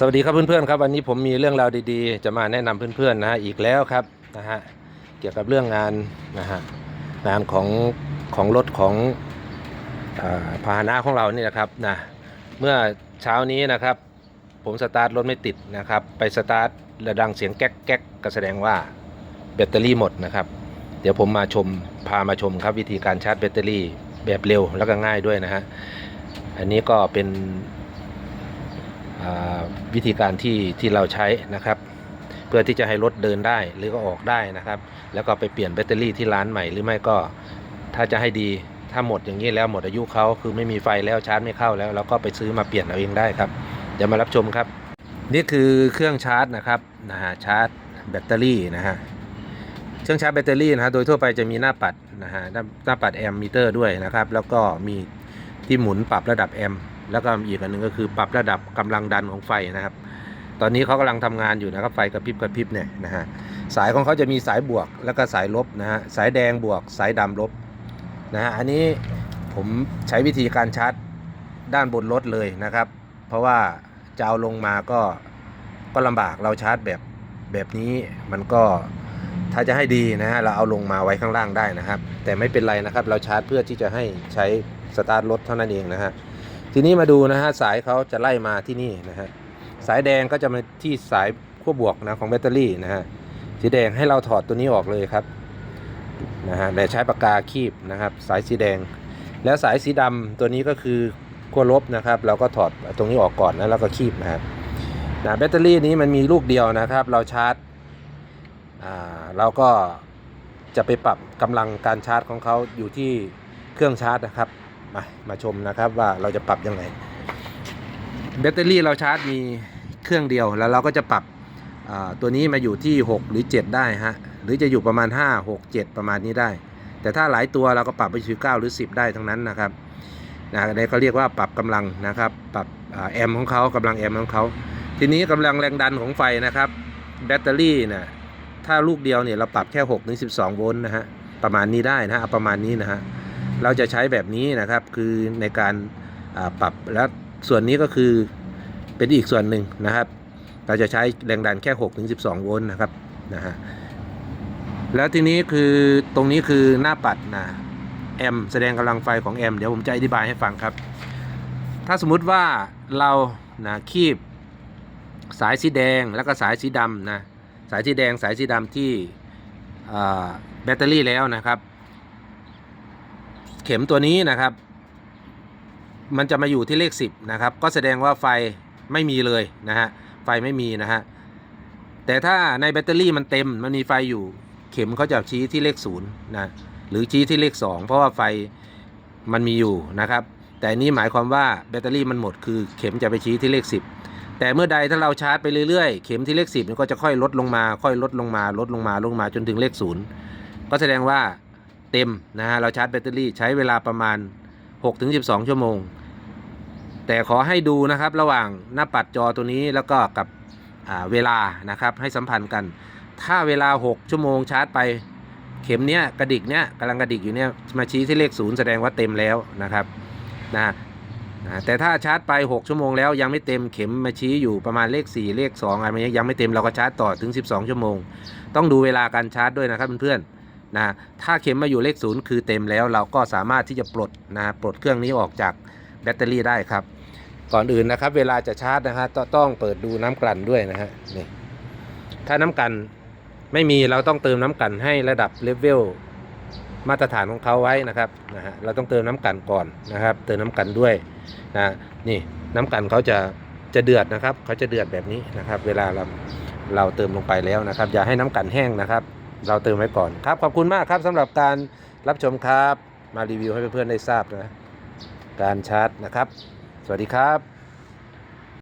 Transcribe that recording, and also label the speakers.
Speaker 1: สวัสดีครับเพื่อนๆครับวันนี้ผมมีเรื่องราวดีๆ จะมาแนะนำเพื่อนๆนะฮะอีกแล้วครับนะฮะเกี่ยวกับเรื่องงานนะฮะงานของของรถของอาพาหนะของเรานี่นะครับนะเมื่อเช้านี้นะครับ ผมสตาร์ทรถไม่ติดนะครับ ไปสตาร์ทระดังเสียงแก๊กแก๊กก็แสดงว่าแบตเตอรี่หมดนะครับ เดี๋ยวผมมาชมพามาชมครับวิธีการชาร์จแบตเตอรี่แบบเร็วแล้วก็ง่ายด้วยนะฮะอันนี้ก็เป็น วิธีการที่ที่เราใช้นะครับ เพื่อที่จะให้รถเดินได้หรือก็ออกได้นะครับ แล้วก็ไปเปลี่ยนแบตเตอรี่ที่ร้านใหม่หรือไม่ก็ถ้าจะให้ดีถ้าหมดอย่างนี้แล้วหมดอายุเขาคือไม่มีไฟแล้วชาร์จไม่เข้าแล้วเราก็ไปซื้อมาเปลี่ยนเอาเองได้ครับเดี๋ยวมารับชมครับ นี่คือเครื่องชาร์จนะครับนะฮะชาร์จแบตเตอรี่นะฮะเครื่องชาร์จแบตเตอรี่นะฮะโดยทั่วไปจะมีหน้าปัดนะฮะหน้าปัดแอมมิเตอร์ด้วยนะครับ แล้วก็มีที่หมุนปรับระดับแอมป์ แล้วก็อีกอันหนึ่งก็คือปรับระดับกำลังดันของไฟนะครับ ตอนนี้เขากำลังทำงานอยู่นะครับไฟกระพริบกระพริบเนี่ยนะฮะสายของเขาจะมีสายบวกแล้วก็สายลบนะฮะสายแดงบวก สายดำลบนะฮะอันนี้ผมใช้วิธีการชาร์จด้านบนรถเลยนะครับ เพราะว่าจะเอาลงมาก็ก็ลำบากเราชาร์จแบบแบบนี้มันก็ถ้าจะให้ดีนะฮะเราเอาลงมาไว้ข้างล่างได้นะครับ แต่ไม่เป็นไรนะครับ เราชาร์จเพื่อที่จะให้ใช้สตาร์ทรถเท่านั้นเองนะฮะ ทีนี้มาดูนะฮะสายเขาจะไล่มาที่นี่นะฮะสายแดงก็จะมาที่สายขั้วบวกนะของแบตเตอรี่นะฮะสีแดงให้เราถอดตัวนี้ออกเลยครับนะฮะแต่ใช้ปากกาคีบนะครับ สายสีแดง แล้วสายสีดำตัวนี้ก็คือขั้วลบนะครับ เราก็ถอดตรงนี้ออกก่อนแล้วเราก็คีบนะครับนะแบตเตอรี่นี้มันมีลูกเดียวนะครับ เราชาร์จอ่าเราก็จะไปปรับกำลังการชาร์จของเขาอยู่ที่เครื่องชาร์จนะครับ มามาชมนะครับว่าเราจะปรับยังไงแบตเตอรี่เราชาร์จมีเครื่องเดียวแล้วเราก็จะปรับตัวนี้มาอยู่ที่ 6 หรือ 7 ได้ฮะหรือจะอยู่ประมาณ 5 6 7 ประมาณนี้ได้ แต่ถ้าหลายตัวเราก็ปรับไปถึง9หรือ 10 ได้ทั้งนั้นนะครับนะในเขาเรียกว่าปรับกำลังนะครับ ปรับแอมป์ของเขากำลังแอมป์ของเขาทีนี้กำลังแรงดันของไฟนะครับ แบตเตอรี่นะถ้าลูกเดียวเนี่ยเราปรับแค่6ถึง12 โวลต์นะฮะประมาณนี้ได้นะฮะประมาณนี้นะฮะ เราจะใช้แบบนี้นะครับ คือในการปรับแล้วส่วนนี้ก็คือเป็นอีกส่วนหนึ่งนะครับ เราจะใช้แรงดันแค่6ถึง12 โวลต์นะครับนะฮะแล้วทีนี้คือตรงนี้คือหน้าปัดนะแอมแสดงกำลังไฟของแอมเดี๋ยวผมจะอธิบายให้ฟังครับ ถ้าสมมุติว่าเรานะคีบสายสีแดงแล้วก็สายสีดำนะสายสีแดงสายสีดำที่แบตเตอรี่แล้วนะครับ เข็มตัวนี้นะครับ มันจะมาอยู่ที่เลข 10 นะครับ ก็แสดงว่าไฟไม่มีเลยนะฮะไฟไม่มีนะฮะแต่ถ้าในแบตเตอรี่มันเต็มมันมีไฟอยู่เข็มเขาจะชี้ที่เลข0นะหรือชี้ที่เลข 2 เพราะว่าไฟมันมีอยู่นะครับ แต่นนี้หมายความว่าแบตเตอรี่มันหมดคือเข็มจะไปชี้ที่เลข 10 แต่เมื่อใดถ้าเราชาร์จไปเรื่อยๆ เข็มที่เลข 10มันก็จะค่อยลดลงมา ค่อยลดลงมาลดลงมาลงมาจนถึงเลข 0 ก็แสดงว่า เต็มนะฮะเราชาร์จแบตเตอรี่ใช้เวลาประมาณ 6-12 ชั่วโมง แต่ขอให้ดูนะครับระหว่างหน้าปัดจอตัวนี้แล้วก็กับเวลานะครับให้สัมพันธ์กัน ถ้าเวลา 6 ชั่วโมงชาร์จไปเข็มเนี้ยกระดิกเนี้ยกำลังกระดิกอยู่เนี้ยมาชี้ที่เลขศูนย์แสดงว่าเต็มแล้วนะครับนะนะแต่ถ้าชาร์จไป 6 ชั่วโมงแล้วยังไม่เต็มเข็มมาชี้อยู่ประมาณเลข 4 เลข 2 อะไรเงี้ยยังไม่เต็มเราก็ชาร์จต่อถึง 12 ชั่วโมง ต้องดูเวลาการชาร์จด้วยนะครับเพื่อนๆ นะถ้าเข็มมาอยู่เลขศูนย์คือเต็มแล้วเราก็สามารถที่จะปลดนะปลดเครื่องนี้ออกจากแบตเตอรี่ได้ครับ ก่อนอื่นนะครับ เวลาจะชาร์จนะฮะตต้องเปิดดูน้ำกลั่นด้วยนะฮะนี่ถ้าน้ำกลั่นไม่มีเราต้องเติมน้ำกลั่นให้ระดับเลเวลมาตรฐานของเขาไว้นะครับนะฮะเราต้องเติมน้ำกลั่นก่อนนะครับ เติมน้ำกลั่นด้วยนะนี่น้ำกลั่นเขาจะจะเดือดนะครับเขาจะเดือดแบบนี้นะครับ เวลาเราเราเติมลงไปแล้วนะครับ อย่าให้น้ำกลั่นแห้งนะครับ เราเติมไว้ก่อนครับ ขอบคุณมากครับสำหรับการรับชมครับ มารีวิวให้เพื่อนๆได้ทราบนะ การชาร์จนะครับ สวัสดีครับ